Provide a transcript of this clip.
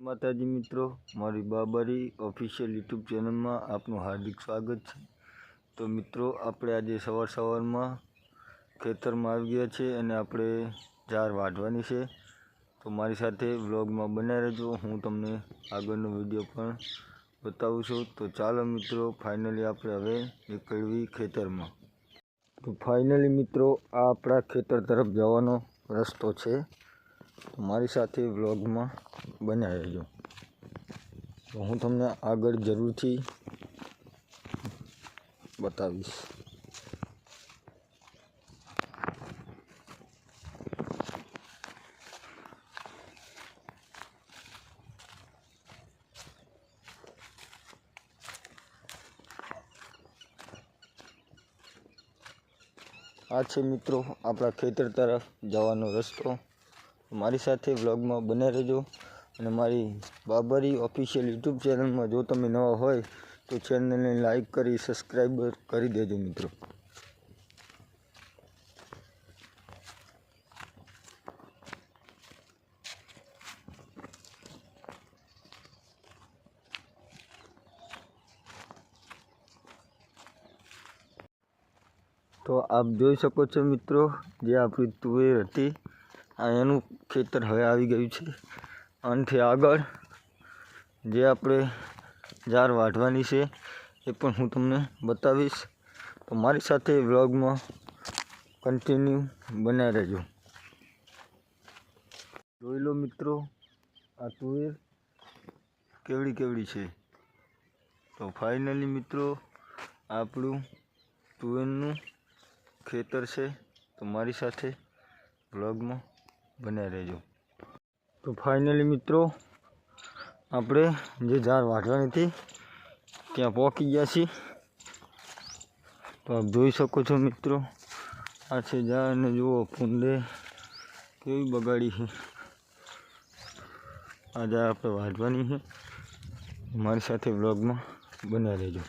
માતાજી મિત્રો, મારી બાબારી ઓફિશિયલ યુટ્યુબ ચેનલમાં આપનું હાર્દિક સ્વાગત છે. તો મિત્રો, આપણે આજે સવાર સવારમાં ખેતરમાં આવી ગયા છે અને આપણે ઝાર વાઢવાની છે. તો મારી સાથે વ્લોગમાં બનાવી રહેજો. હું તમને આગળનો વીડિયો પણ બતાવું છું. તો ચાલો મિત્રો ફાઇનલી આપણે હવે નીકળવી ખેતરમાં. તો ફાઇનલી મિત્રો, આ આપણા ખેતર તરફ જવાનો રસ્તો છે. મારી સાથે વ્લોગમાં બન્યા રહેજો તો હું તમને આગળ જરૂરથી બતાવીશ. આ છે મિત્રો આપણા ખેતર તરફ જવાનો રસ્તો. મારી સાથે વ્લોગમાં બને રહેજો અને મારી બાબરી ઓફિશિયલ યુટ્યુબ ચેનલમાં જો તમે નવા હોય તો ચેનલને લાઈક કરી સબસ્ક્રાઈબ કરી દેજો મિત્રો. તો આપ જોઈ શકો છો મિત્રો, જે આપણી તુવેર હતી. આ એનું ખેતર હવે આવી ગયું છે. આનાથી આગળ જે આપણે જાર વાઢવાની છે એ પણ હું તમને બતાવીશ. તો મારી સાથે વ્લોગમાં કન્ટિન્યુ બનાવી રહેજો. જોઈ લો મિત્રો, આ તુવેર કેવડી કેવડી છે. તો ફાઇનલી મિત્રો, આપણું તુવેરનું ખેતર છે. તો મારી સાથે વ્લોગમાં બન્યા રહેજો. તો ફાઇનલી મિત્રો, આપણે જે ઝાડ વાઢવાની હતી, ત્યાં પહોંચી ગયા છીએ. તો આપ જોઈ શકો છો મિત્રો, આ છે ઝાડને જુઓ, ફૂંદે કેવી બગાડી છે. આ ઝાડ આપણે વાંચવાની છે. મારી સાથે વ્લોગમાં બન્યા રહેજો.